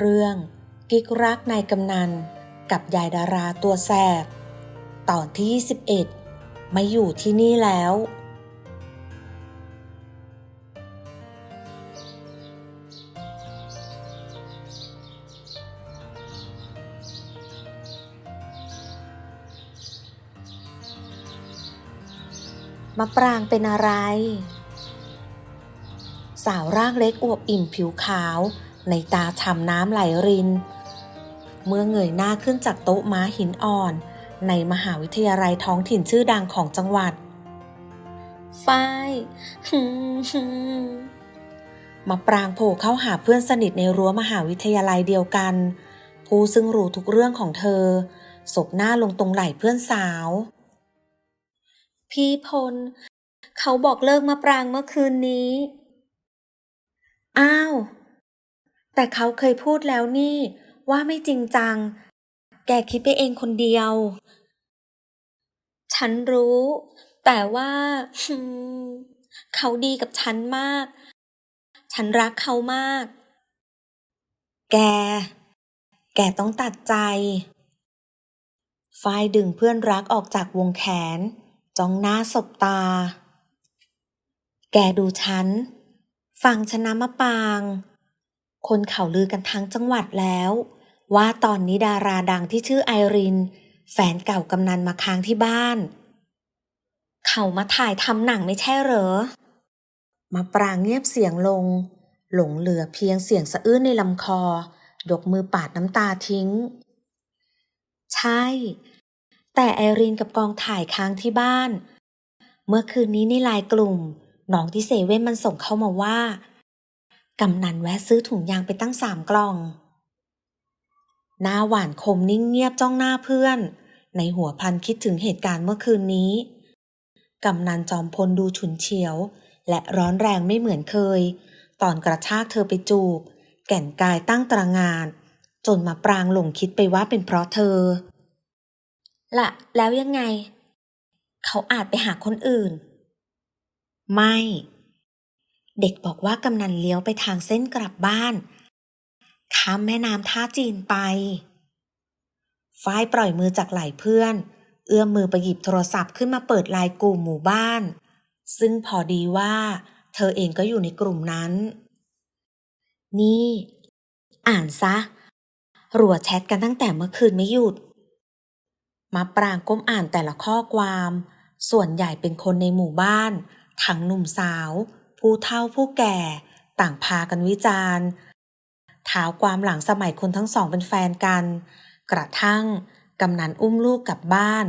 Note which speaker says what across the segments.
Speaker 1: เรื่อง กิ๊กรักนายกำนัน กับยายดาราตัวแสบ ตอนที่ 21ม่อยู่ที่นี่แล้วมะปรางเป็นอะไรสาวร่างเล็กอวบอิ่มผิวขาว ในตาฉ่ำน้ำไหลริน เมื่อเงยหน้าขึ้นจากโต๊ะม้าหินอ่อน ในมหาวิทยาลัยท้องถิ่นชื่อดังของจังหวัด ฝ้ายมาปรางโผล่เข้าหาเพื่อนสนิทในรั้วมหาวิทยาลัยเดียวกัน ผู้ซึ่งรู้ทุกเรื่องของเธอ ศบหน้าลงตรงไหล่เพื่อนสาว พี่พล เขาบอกเลิกมาปรางเมื่อคืนนี้ อ้าว แต่เขาเคยพูดแล้วนี่ว่าไม่จริงจัง แกคิดไปเองคนเดียว ฉันรู้ แต่ว่า เขาดีกับฉันมาก ฉันรักเขามาก แก แกต้องตัดใจฝ้ายดึงเพื่อนรักออกจากวงแขน จ้องหน้าสบตา แกดูฉัน ฟังชนะมะปาง คนเขาลือกันทั้งจังหวัดแล้ว ว่าตอนนี้ดาราดังที่ชื่อไอริน แฟนเก่ากำนันมาค้างที่บ้าน เขามาถ่ายทำหนังไม่ใช่เหรอ มาปรางเงียบเสียงลง หลงเหลือเพียงเสียงสะอื้นในลำคอ ยกมือปาดน้ำตาทิ้ง ใช่ แต่ไอรินกับกองถ่ายค้างที่บ้าน เมื่อคืนนี้ในไลน์กลุ่มน้องที่เซเว่นมันส่งเข้ามาว่า กำนันแวะซื้อถุงยางไปตั้งสามกล่อง หน้าหวานคมนิ่งเงียบจ้องหน้าเพื่อน ในหัวพลันคิดถึงเหตุการณ์เมื่อคืนนี้ กำนันจอมพลดูฉุนเฉียว และร้อนแรงไม่เหมือนเคย ตอนกระชากเธอไปจูบ แก่นกายตั้งตระหงาน จนมาปรางหลงคิดไปว่าเป็นเพราะเธอ ละแล้วยังไง เขาอาจไปหาคนอื่น ไม่ เด็กบอกว่ากำนันเลี้ยวไปทางเส้นกลับบ้าน ข้ามแม่น้ำท่าจีนไปฝ้ายปล่อยมือจากไหล่เพื่อน เอื้อมมือไปหยิบโทรศัพท์ขึ้นมาเปิดไลน์กลุ่มหมู่บ้าน ซึ่งพอดีว่า เธอเองก็อยู่ในกลุ่มนั้น นี่ อ่านซะ รัวแชทกันตั้งแต่เมื่อคืนไม่หยุด มาปรางก้มอ่านแต่ละข้อความ ส่วนใหญ่เป็นคนในหมู่บ้าน ทั้งหนุ่มสาว ผู้เฒ่าผู้แก่ ต่างพากันวิจารณ์ถาวความหลังสมัยคนทั้งสองเป็นแฟนกัน กระทั่งกำนันอุ้มลูกกลับบ้าน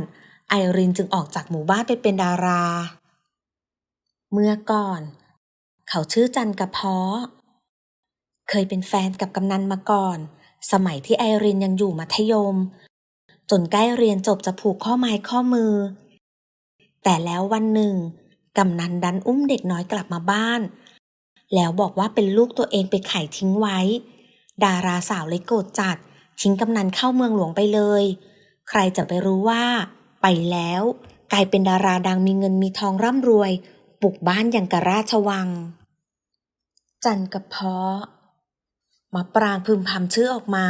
Speaker 1: ไอรินจึงออกจากหมู่บ้านไปเป็นดารา เมื่อก่อน เขาชื่อจันกระเพาะ เคยเป็นแฟนกับกำนันมาก่อน สมัยที่ไอรินยังอยู่มัธยม จนใกล้เรียนจบจะผูกข้อไม้ข้อมือ แต่แล้ววันหนึ่ง กำนันดันอุ้มเด็กน้อยกลับมาบ้าน แล้วบอกว่าเป็นลูกตัวเองไปไข่ทิ้งไว้ ดาราสาวเลยโกรธจัด ทิ้งกำนันเข้าเมืองหลวงไปเลย ใครจะไปรู้ว่า ไปแล้ว กลายเป็นดาราดังมีเงินมีทองร่ำรวยปลูกบ้านอย่างกะราชวัง จันกระเพาะมาปรางพึมพำชื่อออกมา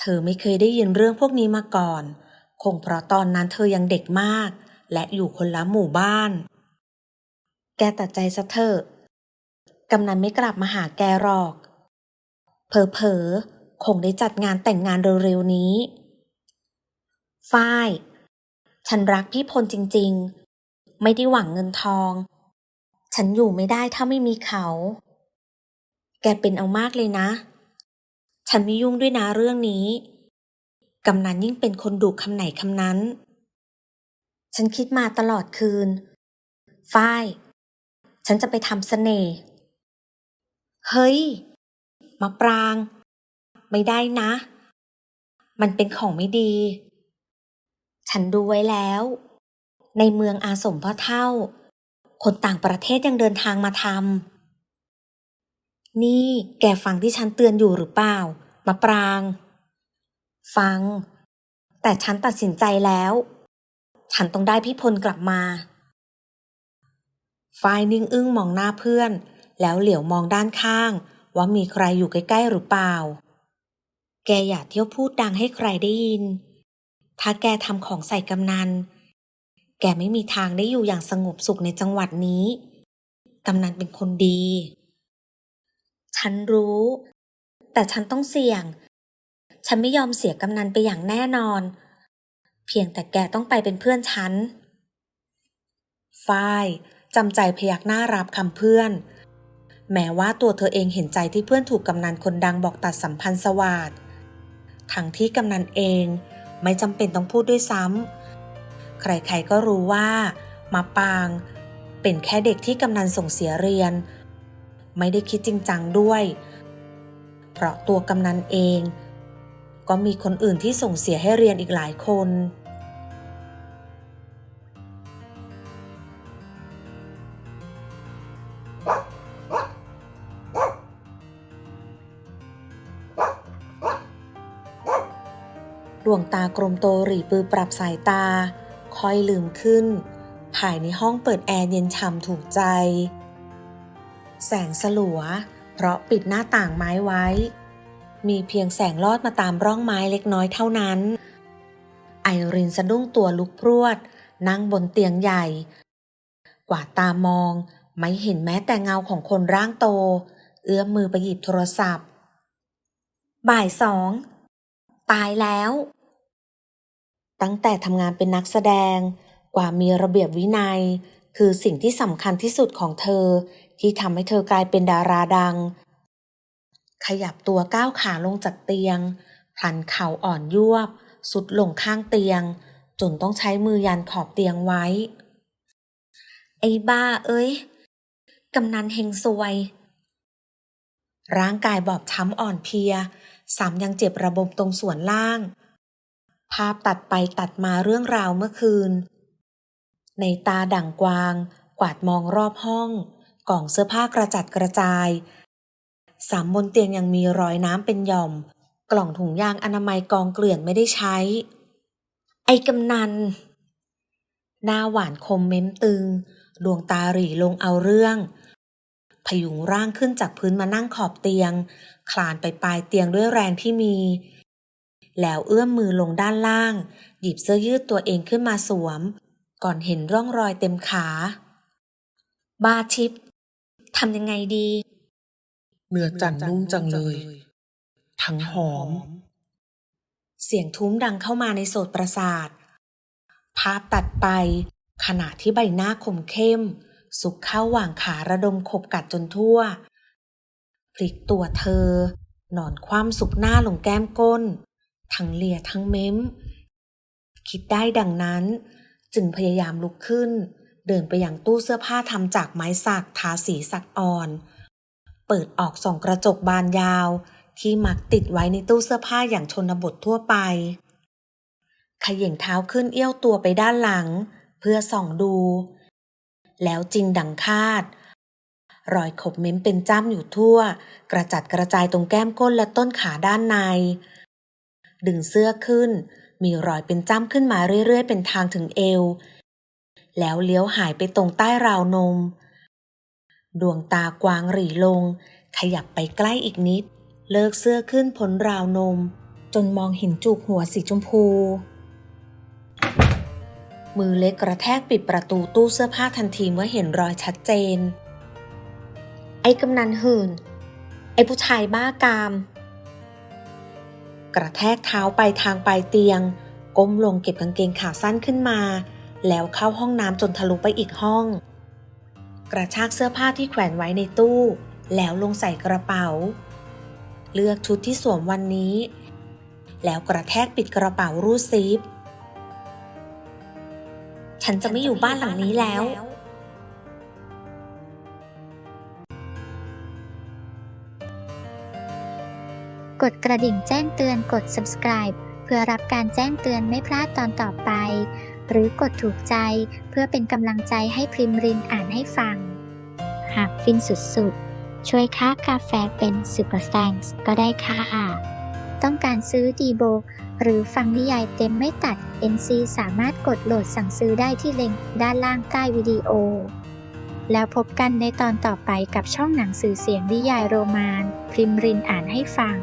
Speaker 1: เธอไม่เคยได้ยินเรื่องพวกนี้มาก่อน คงเพราะตอนนั้นเธอยังเด็กมาก และอยู่คนละหมู่บ้าน แกตัดใจซะเถอะ กำนันไม่กลับมาหาแกหรอกเพอเพอๆ คงได้จัดงานแต่งงานเร็วๆนี้ ฝ้าย ฉันรักพี่พลจริงๆ ไม่ได้หวังเงินทอง ฉันอยู่ไม่ได้ถ้าไม่มีเขา แกเป็นเอามากเลยนะ ฉันไม่ยุ่งด้วยนะเรื่องนี้ กำนันยิ่งเป็นคนดุคำไหนคำนั้น ฉันคิดมาตลอดคืน ฝ้าย ฉันจะไปทำเสน่ห์ เฮ้ย มาปราง ไม่ได้นะ มันเป็นของไม่ดี ฉันดูไว้แล้ว ในเมืองอาสมพ่อเท่า คนต่างประเทศยังเดินทางมาทำ นี่แกฟังที่ฉันเตือนอยู่หรือเปล่า มาปราง ฟัง แต่ฉันตัดสินใจแล้ว ฉันต้องได้พี่พลกลับมา ฝ้ายนิ่งอึ้งมองหน้าเพื่อน แล้วเหลียวมองด้านข้าง ว่ามีใครอยู่ใกล้ๆหรือเปล่า แกอย่าเที่ยวพูดดังให้ใครได้ยิน ถ้าแกทำของใส่กำนัน แกไม่มีทางได้อยู่อย่างสงบสุขในจังหวัดนี้ กำนันเป็นคนดี ฉันรู้ แต่ฉันต้องเสี่ยง ฉันไม่ยอมเสียกำนันไปอย่างแน่นอน เพียงแต่แกต้องไปเป็นเพื่อนฉันฝ้าย จำใจพยักหน้ารับคำเพื่อน แม้ว่าตัวเธอเองเห็นใจที่เพื่อนถูกกำนันคนดังบอกตัดสัมพันธ์สวาดทั้งที่กำนันเองไม่จำเป็นต้องพูดด้วยซ้ำ ใครๆก็รู้ว่า มาปางเป็นแค่เด็กที่กำนันส่งเสียเรียน ไม่ได้คิดจริงจังด้วย เพราะตัวกำนันเอง ก็มีคนอื่นที่ส่งเสียให้เรียนอีกหลายคน ตากลมโตหรี่ปือปรับสายตา ค่อยลืมขึ้น ภายในห้องเปิดแอร์เย็นฉ่ำถูกใจ แสงสลัว เพราะปิดหน้าต่างไม้ไว้ มีเพียงแสงลอดมาตามร่องไม้เล็กน้อยเท่านั้น ไอรินสะดุ้งตัวลุกพรวด นั่งบนเตียงใหญ่ กว่าตามอง ไม่เห็นแม้แต่เงาของคนร่างโต เอื้อมมือไปหยิบโทรศัพท์ บ่ายสองตายแล้ว ตั้งแต่ทำงานเป็นนักแสดง กว่ามีระเบียบวินัย คือสิ่งที่สำคัญที่สุดของเธอ ที่ทำให้เธอกลายเป็นดาราดัง ขยับตัวก้าวขาลงจากเตียงพลันเข่าอ่อนยวบ สุดลงข้างเตียง จนต้องใช้มือยันขอบเตียงไว้ ไอ้บ้าเอ้ยกำนันเฮงซวย ร่างกายบอบช้ำอ่อนเพลียซ้ำยังเจ็บระบมตรงส่วนล่าง ภาพตัดไปตัดมาเรื่องราวเมื่อคืน ในตาด่างกวาง กวาดมองรอบห้อง กล่องเสื้อผ้ากระจัดกระจาย สามบนเตียงยังมีรอยน้ำเป็นหย่อม กล่องถุงยางอนามัยกองเกลื่อนไม่ได้ใช้ ไอ้กำนัน หน้าหวานคมเม้มตึง ดวงตาหรี่ลงเอาเรื่องพยุงร่างขึ้นจากพื้นมานั่งขอบเตียง คลานไปปลายเตียงด้วยแรงที่มี แล้วเอื้อมมือลงด้านล่าง หยิบเสื้อยืดตัวเองขึ้นมาสวม ก่อนเห็นร่องรอยเต็มขาบาชิปทำยังไงดี
Speaker 2: เนื้อจันทร์นุ่มจังเลย ทั้งหอม
Speaker 1: เสียงทุ้มดังเข้ามาในโสตประสาท ภาพตัดไป ขณะที่ใบหน้าคมเข้ม สุกเข้าหว่างขาระดมขบกัดจนทั่ว พลิกตัวเธอ นอนคว่ำสุกหน้าลงแก้มก้น ทั้งเลียทั้งเม้ม คิดได้ดังนั้น จึงพยายามลุกขึ้น เดินไปยังตู้เสื้อผ้าทำจากไม้สักทาสีสักอ่อน เปิดออกส่องกระจกบานยาว ที่มักติดไว้ในตู้เสื้อผ้าอย่างชนบททั่วไปขย่งเท้าขึ้นเอี้ยวตัวไปด้านหลัง เพื่อส่องดู แล้วจริงดังคาด รอยขบเม้มเป็นจ้ำอยู่ทั่ว กระจัดกระจายตรงแก้มก้นและต้นขาด้านใน ดึงเสื้อขึ้น มีรอยเป็นจ้ำขึ้นมาเรื่อยๆ เป็นทางถึงเอว แล้วเลี้ยวหายไปตรงใต้ราวนม ดวงตากวางหรี่ลง ขยับไปใกล้อีกนิด เลิกเสื้อขึ้นพ้นราวนม จนมองเห็นจูบหัวสีชมพู มือเล็กกระแทกปิดประตูตู้เสื้อผ้าทันทีเมื่อเห็นรอยชัดเจน ไอ้กำนันหื่น ไอ้ผู้ชายบ้ากาม กระแทกเท้าไปทางปลายเตียง ก้มลงเก็บกางเกงขาสั้นขึ้นมา แล้วเข้าห้องน้ำจนทะลุไปอีกห้อง กระชากเสื้อผ้าที่แขวนไว้ในตู้ แล้วลงใส่กระเป๋า เลือกชุดที่สวมวันนี้ แล้วกระแทกปิดกระเป๋ารูดซิป ฉันจะไม่อยู่บ้านหลังนี้แล้ว
Speaker 3: กดกระดิ่งแจ้งเตือนกด subscribe เพื่อรับการแจ้งเตือนไม่พลาดตอนต่อไป หรือกดถูกใจเพื่อเป็นกำลังใจให้พริมรินอ่านให้ฟัง หากฟินสุดๆ ช่วยค่ากาแฟเป็น Super Thanks ก็ได้ค่ะ ต้องการซื้อดีโบ หรือฟังนิยายเต็มไม่ตัด NC สามารถกดโหลดสั่งซื้อได้ที่เลิงก์ด้านล่างใต้วิดีโอ แล้วพบกันในตอนต่อไปกับช่องหนังสือเสียงนิยายโรมาน พริมรินอ่านให้ฟัง